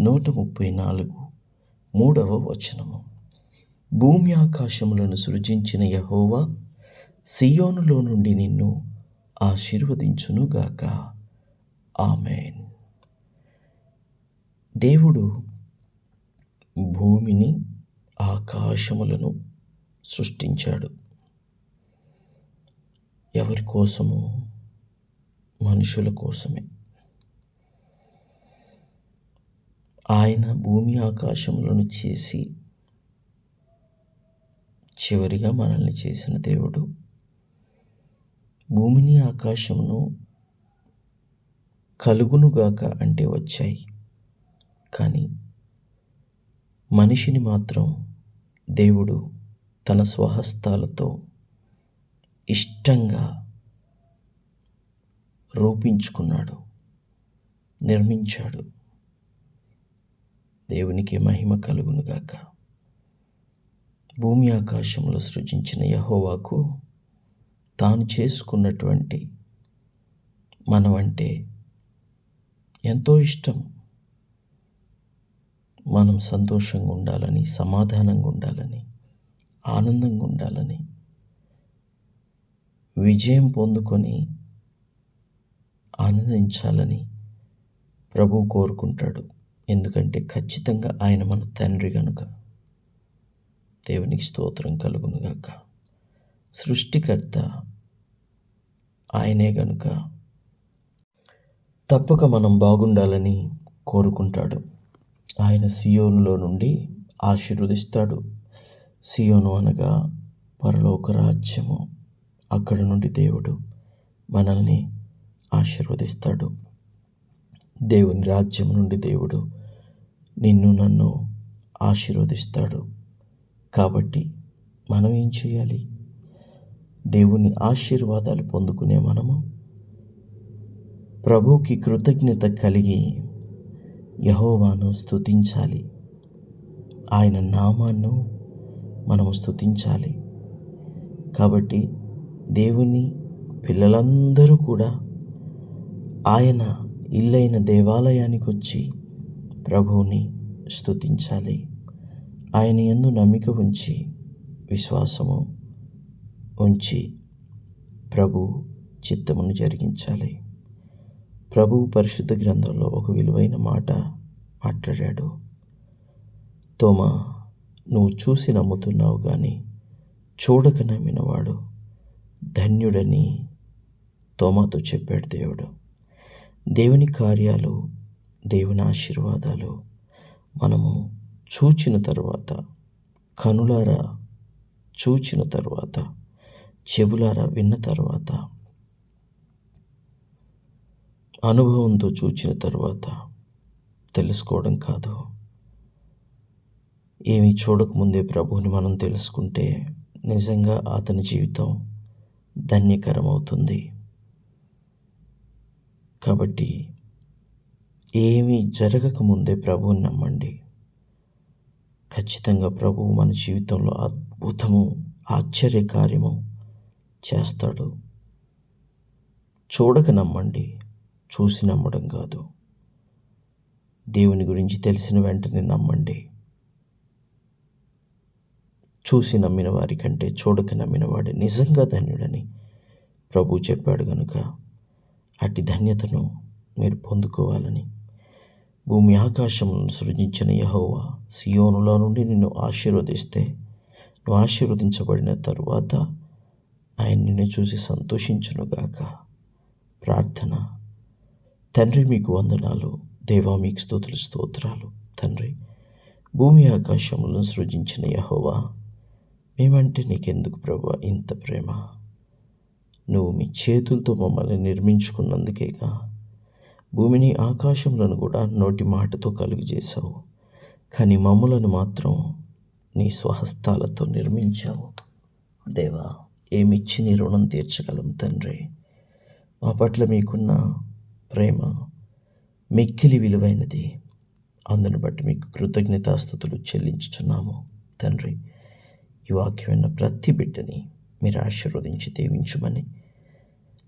నూట ముప్పై నాలుగు మూడవ వచనము. భూమి ఆకాశములను సృజించిన యహోవా సియోనులో నుండి నిన్ను ఆశీర్వదించునుగాక. ఆమెన్. దేవుడు భూమిని ఆకాశములను సృష్టించాడు. ఎవరి కోసము మనుషుల కోసమే. ఆయన భూమి ఆకాశములను చేసి చివరిగా మనల్ని చేసిన దేవుడు. భూమిని ఆకాశమును కలుగునుగాక అంటే వచ్చాయి. కానీ మనిషిని మాత్రం దేవుడు తన స్వహస్తాలతో ఇష్టంగా రూపించుకున్నాడు నిర్మించాడు. దేవునికి మహిమ కలుగునుగాక భూమి ఆకాశంలో సృజించిన యహోవాకు తాను చేసుకున్నటువంటి మనం అంటే ఎంతో ఇష్టం. మనం సంతోషంగా ఉండాలని సమాధానంగా ఉండాలని ఆనందంగా ఉండాలని విజయం పొందుకొని ఆనందించాలని ప్రభు కోరుకుంటాడు. ఎందుకంటే ఖచ్చితంగా ఆయన మన తండ్రి గనుక. దేవునికి స్తోత్రం కలుగునుగాక సృష్టికర్త ఆయనే గనుక. తప్పక మనం బాగుండాలని కోరుకుంటాడు. ఆయన సియోనులో నుండి ఆశీర్వదిస్తాడు. సియోను అనగా పరలోక రాజ్యము. అక్కడ నుండి దేవుడు మనల్ని ఆశీర్వదిస్తాడు. దేవుని రాజ్యం నుండి దేవుడు నిన్ను నన్ను ఆశీర్వదిస్తాడు. కాబట్టి మనం ఏం చేయాలి? దేవుని ఆశీర్వాదాలు పొందుకునే మనము ప్రభుకి కృతజ్ఞత కలిగి యహోవాను స్థుతించాలి ఆయన నామాన్ని మనము స్థుతించాలి కాబట్టి దేవుని పిల్లలందరూ కూడా ఆయన ఇల్లైన దేవాలయానికి వచ్చి ప్రభువుని స్తుతించాలి. ఆయన ఎందు నమ్మిక ఉంచి విశ్వాసము ఉంచి ప్రభు చిత్తమును జరిగించాలి. ప్రభు పరిశుద్ధ గ్రంథంలో ఒక విలువైన మాట మాట్లాడాడు. తోమా నువ్వు చూసి నమ్ముతున్నావు కానీ చూడక నమ్మినవాడు ధన్యుడని తోమాతో చెప్పాడు దేవుడు. దేవుని కార్యాలు దేవుని ఆశీర్వాదాలు మనము చూచిన తర్వాత కనులారా చూచిన తర్వాత చెవులారా విన్న తర్వాత అనుభవంతో చూచిన తర్వాత తెలుసుకోవడం కాదు. ఏమి చూడకముందే ప్రభువుని మనం తెలుసుకుంటే నిజంగా అతని జీవితం ధన్యకరమవుతుంది. కాబట్టి ఏమీ జరగకముందే ప్రభువుని నమ్మండి. ఖచ్చితంగా ప్రభువు మన జీవితంలో అద్భుతము ఆశ్చర్య కార్యము చేస్తాడు. చూడక నమ్మండి చూసి నమ్మడం కాదు. దేవుని గురించి తెలిసిన వెంటనే నమ్మండి. చూసి నమ్మిన వారి కంటే చూడక నమ్మిన వాడు నిజంగా ధన్యుడని ప్రభు చెప్పాడు కనుక అట్టి ధన్యతను మీరు పొందుకోవాలని. భూమి ఆకాశములను సృజించిన యహోవా సియోనులో నుండి నిన్ను ఆశీర్వదిస్తే నువ్వు ఆశీర్వదించబడిన తరువాత ఆయన నిన్ను చూసి సంతోషించునుగాక ప్రార్థన. తండ్రి మీకు వందనాలు. దేవా మీకు స్తోత్రులు స్తోత్రాలు. తండ్రి భూమి ఆకాశములను సృజించిన యహోవా మేమంటే నీకెందుకు ప్రభు ఇంత ప్రేమ? నువ్వు మీ చేతులతో మమ్మల్ని నిర్మించుకున్నందుకేగా. భూమిని ఆకాశములను కూడా నోటి మాటతో కలుగు చేశావు. కానీ మమ్మలను మాత్రం నీ స్వహస్తాలతో నిర్మించావు. దేవా ఏమిచ్చి నీ రుణం తీర్చగలం తండ్రి? మా పట్ల మీకున్న ప్రేమ మిక్కిలి విలువైనది. అందును బట్టి మీకు కృతజ్ఞతాస్థుతులు చెల్లించుచున్నాము తండ్రి. ఈ వాక్యమైన ప్రతి బిడ్డని మీరు ఆశీర్వదించి దీవించమని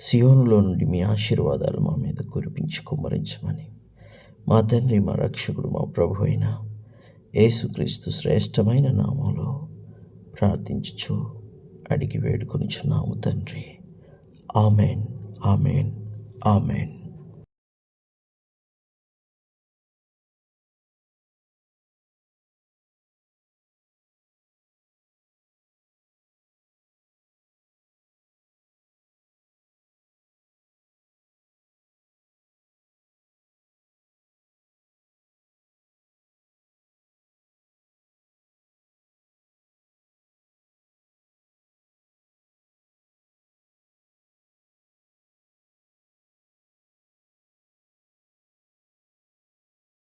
సియోనులో నుండి మీ ఆశీర్వాదాలు మా మీద కురిపించి కుమ్మరించమని. మా తండ్రి మా రక్షకుడు మా ప్రభు అయిన యేసుక్రీస్తు శ్రేష్టమైన నామంలో ప్రార్థించుచు అడిగి వేడుకొనిచున్నాము తండ్రి. Amen amen amen.